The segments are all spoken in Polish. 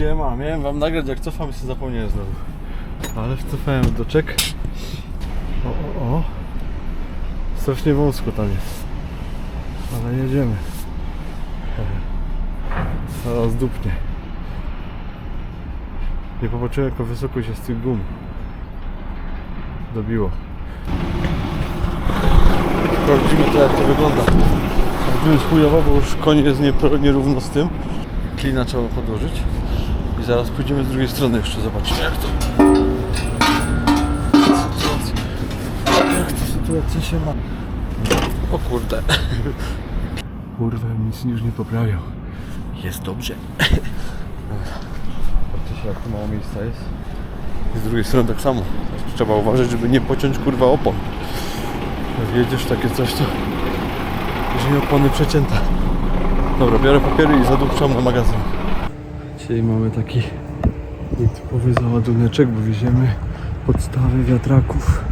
Siema, miałem wam nagrać jak cofam sobie zapomniałem znowu. Ale wcofałem doczek. O, o, o. Strasznie wąsko tam jest. Ale jedziemy. Zaraz dupnie. Nie popatrzyłem jako wysoko się z tych gum dobiło. Sprawdzimy to jak to wygląda. Sprawdzimy chujowo, bo już koń jest nierówno z tym. Klina trzeba podłożyć. Zaraz pójdziemy z drugiej strony jeszcze zobaczymy jak to. Jak to sytuacja się ma. O kurde. Kurwa, nic już nie poprawiał. Jest dobrze. Patrzcie się jak tu mało miejsca jest. I z drugiej strony tak samo. Trzeba uważać, żeby nie pociąć kurwa opon. Jak jedziesz takie coś, to jeżeli opony przecięte. Dobra, biorę papiery i zadupczam na magazyn. Dzisiaj mamy taki nietypowy załaduneczek, bo wieziemy podstawy wiatraków.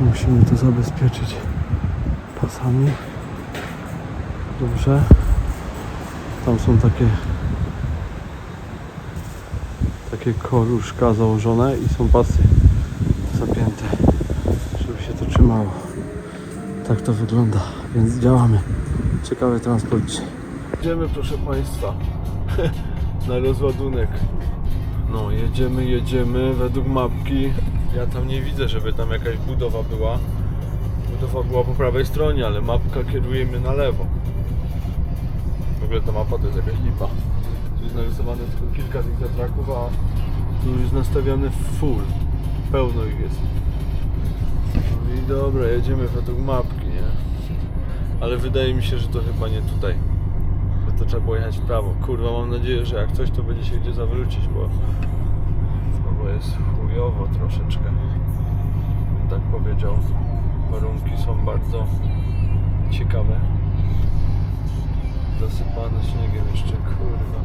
Musimy to zabezpieczyć pasami. Dobrze. Tam są takie takie koruszka założone i są pasy zapięte, żeby się to trzymało. Tak to wygląda, więc działamy. Ciekawy transport. Jedziemy proszę Państwa na rozładunek. No jedziemy, jedziemy według mapki. Ja tam nie widzę, żeby tam jakaś budowa była. Budowa była po prawej stronie, ale mapka kieruje mnie na lewo. W ogóle ta mapa to jest jakaś lipa. Tu jest narysowane tylko kilka tych a tu jest nastawiony full. Pełno ich jest. No i dobra, jedziemy według mapki, nie? Ale wydaje mi się, że to chyba nie tutaj. To trzeba było jechać w prawo. Kurwa, mam nadzieję, że jak coś to będzie się gdzie zawrócić, bo, bo jest chujowo troszeczkę. Bym tak powiedział. Warunki są bardzo ciekawe. Zasypane śniegiem jeszcze, kurwa.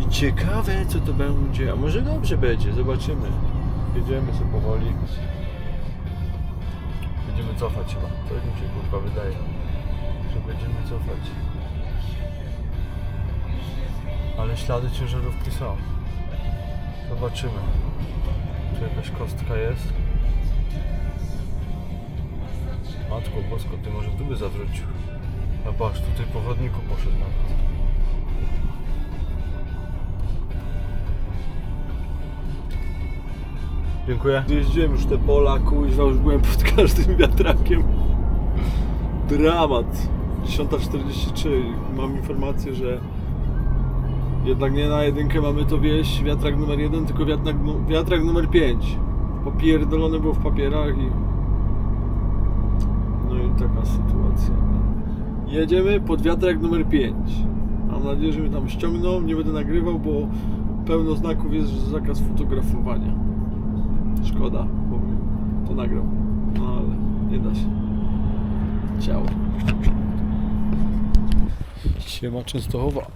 I ciekawe co to będzie, a może dobrze będzie, zobaczymy. Jedziemy sobie powoli. Będziemy cofać chyba, to mi się kurwa wydaje, że będziemy cofać. Ale ślady ciężarówki są. Zobaczymy. Czy jakaś kostka jest? Matko bosko, ty może tu by zawrócił. A patrz, tutaj po wodniku poszedł nawet. Dziękuję. Jeździłem już te pola, kuźwa, już byłem pod każdym wiatrakiem. Dramat. 10.43. Mam informację, że jednak nie na jedynkę mamy to wieść wiatrak numer jeden, tylko wiatrak, wiatrak numer 5. Popierdolone było w papierach i... No i taka sytuacja. Jedziemy pod wiatrak numer 5. Mam nadzieję, że mnie tam ściągną. Nie będę nagrywał, bo pełno znaków jest, zakaz fotografowania. Szkoda, bo to nagrał. No ale nie da się. Ciao. Siema Częstochowa.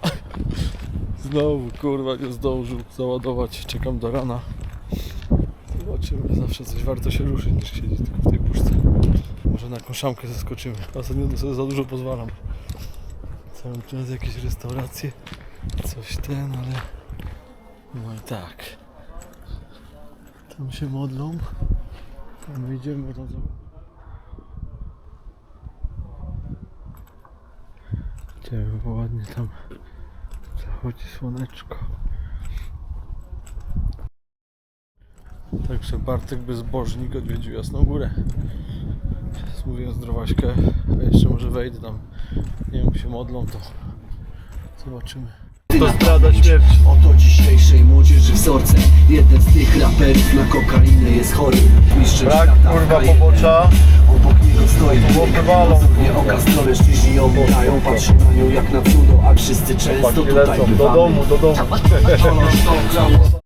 Znowu kurwa nie zdążył załadować. Czekam do rana. Zobaczymy. Zawsze coś warto się ruszyć niż siedzieć tylko w tej puszce. Może na jakąś szamkę zeskoczymy. Ostatnio sobie za dużo pozwalam. Cały czas jakieś restauracje. Coś ten, ale... No i tak. Tam się modlą. Tam wyjdziemy, bo tam bo ładnie tam zachodzi słoneczko. Także Bartek Bezbożnik odwiedził Jasną Górę. Mówię zdrowaśkę, a jeszcze może wejdę tam. Nie wiem, się modlą, to zobaczymy. To zdrada śmierci. Oto dzisiejszej młodzieży wzorcem Jeden z tych raperów na kokainę jest chory Mistrzem Brak świata kurwa pobocza. Obok walą. Nie oka mężczyźni ją pytają Patrzą na nią jak na cudo A wszyscy często tutaj do domu, do domu.